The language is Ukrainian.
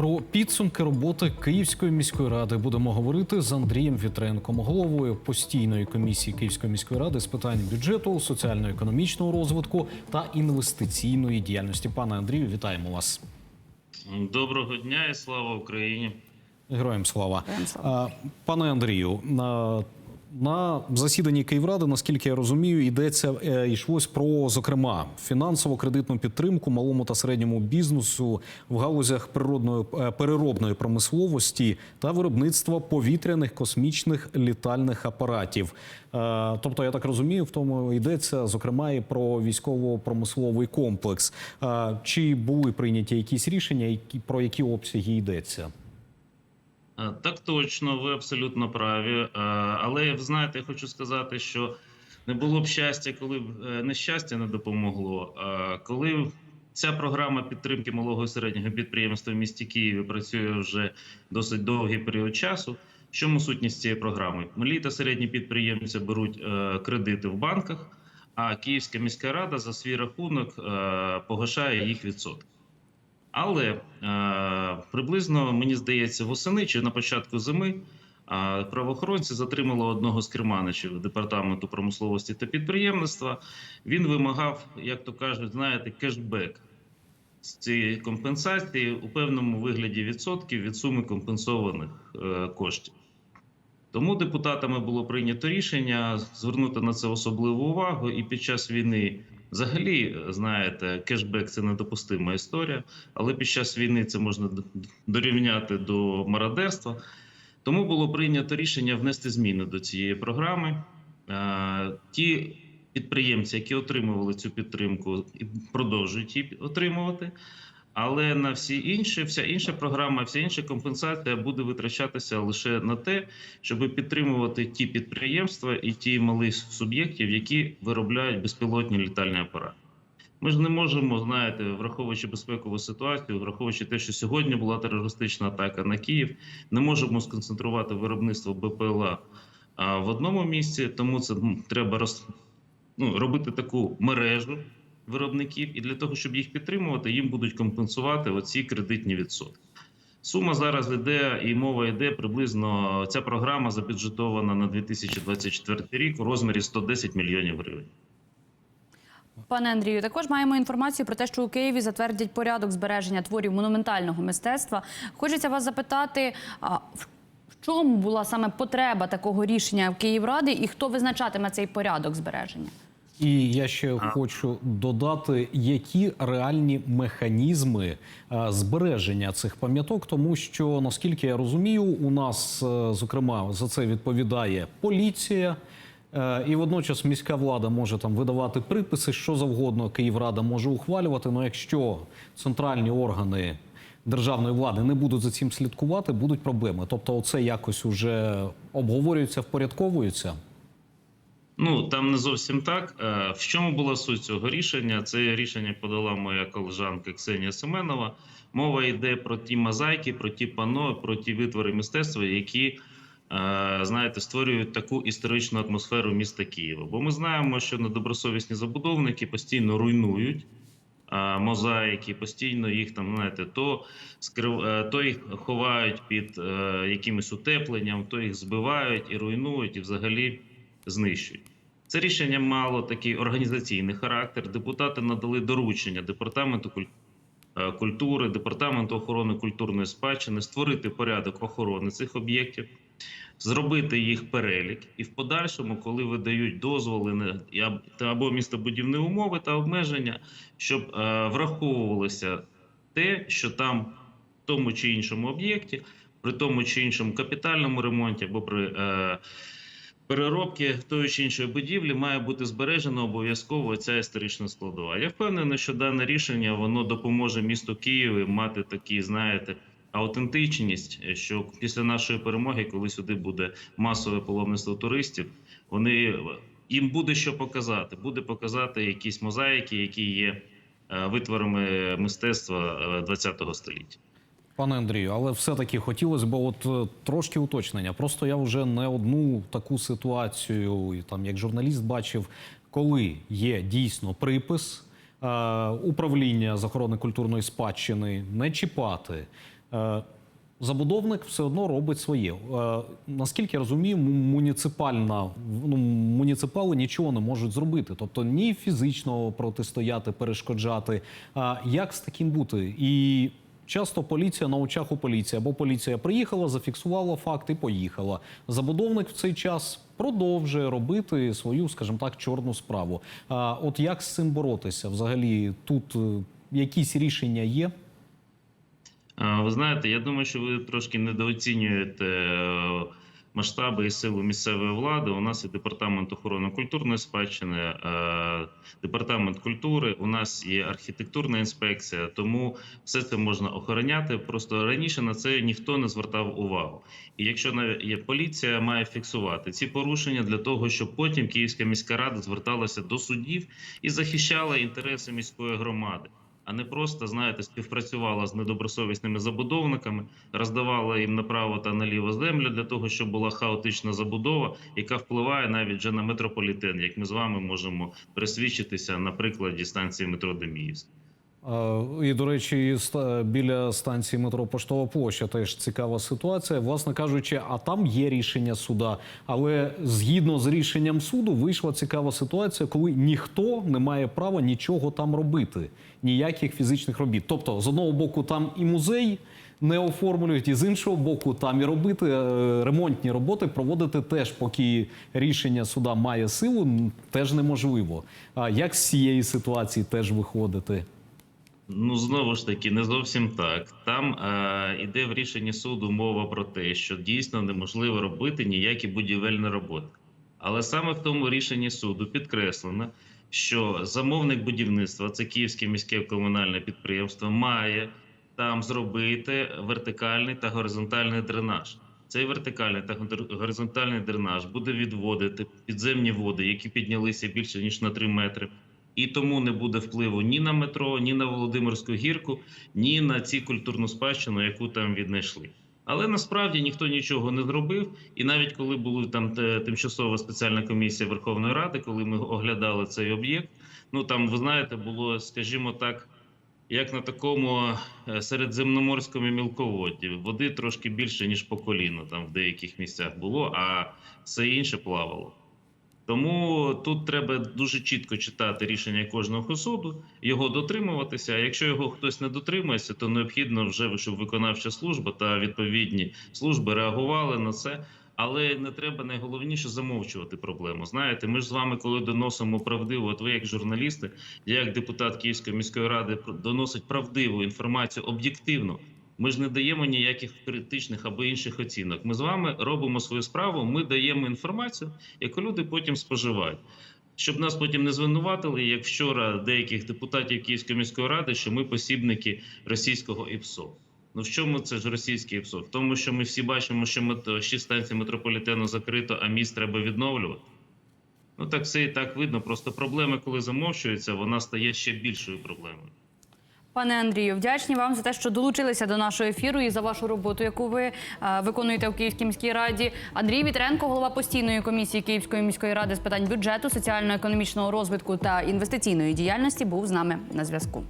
Про підсумки роботи Київської міської ради будемо говорити з Андрієм Вітренком, головою постійної комісії Київської міської ради з питань бюджету, соціально-економічного розвитку та інвестиційної діяльності. Пане Андрію, вітаємо вас. Доброго дня і слава Україні. Героям слава. Героям слава. А, Пане Андрію, на, засіданні Київради, наскільки я розумію, йдеться е, йшлось про зокрема фінансово-кредитну підтримку малому та середньому бізнесу в галузях природної е, переробної промисловості та виробництва повітряних космічних літальних апаратів. Е, Тобто, я так розумію, в тому йдеться зокрема і про військово-промисловий комплекс. Чи були прийняті якісь рішення, про які обсяги йдеться? Е, Так точно, ви абсолютно праві. Е, Але ви знаєте, я хочу сказати, що не було б щастя, коли б е, нещастя не допомогло. Коли ця програма підтримки малого і середнього підприємства в місті Києві працює вже досить довгий період часу. В чому сутність цієї програми? Малі та середні підприємці беруть кредити в банках, а Київська міська рада за свій рахунок погашає їх відсотки. Але е, приблизно мені здається, восени чи на початку зими е, правоохоронці затримали одного з керманичів департаменту промисловості та підприємництва. Він вимагав, як то кажуть, знаєте, кешбек з цієї компенсації у певному вигляді відсотків від суми компенсованих е, коштів. Тому депутатами було прийнято рішення звернути на це особливу увагу, і під час війни, взагалі, знаєте, кешбек це недопустима історія, але під час війни це можна дорівняти до мародерства. Тому було прийнято рішення внести зміни до цієї програми. Е, Ті підприємці, які отримували цю підтримку, продовжують її отримувати. Але на всі інші, вся інша програма, вся інша компенсація буде витрачатися лише на те, щоб підтримувати ті підприємства і ті малі суб'єктів, які виробляють безпілотні літальні апарати. Ми ж не можемо, знаєте, враховуючи безпекову ситуацію, враховуючи те, що сьогодні була терористична атака на Київ, не можемо сконцентрувати виробництво БПЛА в одному місці, тому це треба роз, ну, робити таку мережу виробників, і для того, щоб їх підтримувати, їм будуть компенсувати оці кредитні відсотки. Сума зараз йде, і мова йде приблизно. Ця програма забюджетована на 2024 рік у розмірі 110 мільйонів гривень. Пане Андрію, також маємо інформацію про те, що у Києві затвердять порядок збереження творів монументального мистецтва. Хочеться вас запитати, в чому була саме потреба такого рішення в Київради і хто визначатиме цей порядок збереження? І я ще хочу додати, які реальні механізми е, збереження цих пам'яток, тому що наскільки я розумію, у нас е, зокрема за це відповідає поліція. е, І водночас міська влада може там видавати приписи, що завгодно Київрада може ухвалювати. Ну якщо центральні органи державної влади не будуть за цим слідкувати, будуть проблеми. Тобто, оце якось уже обговорюється, впорядковується. Ну там не зовсім так. Е, В чому була суть цього рішення? Це рішення подала моя колежанка Ксенія Семенова. Мова йде про ті мозаїки, про ті пано, про ті витвори мистецтва, які е, знаєте, створюють таку історичну атмосферу міста Києва. Бо ми знаємо, що недобросовісні забудовники постійно руйнують. е, Мозаїки постійно їх там знаєте, то скрив... то їх ховають під е, якимось утепленням, то їх збивають і руйнують, і взагалі знищують. Це рішення мало такий організаційний характер. Депутати надали доручення департаменту е, культури, департаменту охорони культурної спадщини створити порядок охорони цих об'єктів, зробити їх перелік, і в подальшому, коли видають дозволи на або містобудівні умови та обмеження, щоб е, враховувалося те, що там в тому чи іншому об'єкті, при тому чи іншому капітальному ремонті або при е, переробки тої чи іншої будівлі має бути збережена обов'язково ця історична складова. Я впевнений, що дане рішення воно допоможе місту Києві мати такі, знаєте, аутентичність, що після нашої перемоги, коли сюди буде масове паломництво туристів, вони їм буде що показати. Буде показати якісь мозаїки, які є е, витворами мистецтва ХХ століття. Пане Андрію, але все-таки хотілося б от е, трошки уточнення. Просто я вже не одну таку ситуацію, там як журналіст бачив, коли є дійсно припис е, управління з охорони культурної спадщини не чіпати. Е, Забудовник все одно робить своє. Е, Наскільки я розумію, муніципальна ну, муніципали нічого не можуть зробити, тобто ні фізично протистояти, перешкоджати. А як з таким бути? І часто поліція на очах у поліції або поліція приїхала, зафіксувала факт і поїхала. Забудовник в цей час продовжує робити свою, скажімо так, чорну справу. А от як з цим боротися? Взагалі, тут е, якісь рішення є? Ви знаєте, я думаю, що ви трошки недооцінюєте е, масштаби і силу місцевої влади. У нас є департамент охорони культурної спадщини, е, департамент культури. У нас є архітектурна інспекція, тому все це можна охороняти. Просто раніше на це ніхто не звертав увагу. І якщо навіть поліція, має фіксувати ці порушення для того, щоб потім Київська міська рада зверталася до судів і захищала інтереси міської громади а не просто, знаєте, співпрацювала з недобросовісними забудовниками, роздавала їм направо та наліво землю для того, щоб була хаотична забудова, яка впливає навіть вже на метрополітен, як ми з вами можемо присвідчитися на прикладі станції метро Деміївська. І, до речі, біля станції метро Поштова площа теж цікава ситуація. Власне кажучи, а там є рішення суда. Але згідно з рішенням суду вийшла цікава ситуація, коли ніхто не має права нічого там робити, ніяких фізичних робіт. Тобто, з одного боку, там і музей не оформлюють, і з іншого боку, там і робити е, ремонтні роботи проводити теж, поки рішення суда має силу, теж неможливо. А як з цієї ситуації теж виходити? Ну знову ж таки, не зовсім так. Там е, іде в рішенні суду мова про те, що дійсно неможливо робити ніякі будівельні роботи. Але саме в тому рішенні суду підкреслено, що замовник будівництва, це Київське міське комунальне підприємство, має там зробити вертикальний та горизонтальний дренаж. Цей вертикальний та горизонтальний дренаж буде відводити підземні води, які піднялися більше ніж на 3 метри. І тому не буде впливу ні на метро, ні на Володимирську гірку, ні на ці культурну спадщину, яку там віднайшли. Але насправді ніхто нічого не зробив. І навіть коли була там тимчасова спеціальна комісія Верховної Ради, коли ми оглядали цей об'єкт, ну там ви знаєте, було, скажімо так, як на такому е, середземноморському мілководді. Води трошки більше ніж по коліно, там в деяких місцях було, а все інше плавало. Тому тут треба дуже чітко читати рішення кожного суду, його дотримуватися. А якщо його хтось не дотримується, то необхідно вже щоб виконавча служба та відповідні служби реагували на це. Але не треба найголовніше замовчувати проблему. Знаєте, ми ж з вами, коли доносимо правдиву, от ви як журналісти, я як депутат Київської міської ради доносить правдиву інформацію об'єктивно. Ми ж не даємо ніяких критичних або інших оцінок. Ми з вами робимо свою справу. Ми даємо інформацію, яку люди потім споживають. Щоб нас потім не звинуватили, як вчора деяких депутатів Київської міської ради, що ми посібники російського ІПСО. Ну в чому це ж російське ІПСО? В тому, що ми всі бачимо, що шість станцій метрополітену закрито, а міст треба відновлювати. Ну так все і так видно. Просто проблема, коли замовчується, вона стає ще більшою проблемою. Пане Андрію, вдячні вам за те, що долучилися до нашого ефіру і за вашу роботу, яку ви е, виконуєте в Київській міській раді. Андрій Вітренко, голова постійної комісії Київської міської ради з питань бюджету, соціально-економічного розвитку та інвестиційної діяльності, був з нами на зв'язку.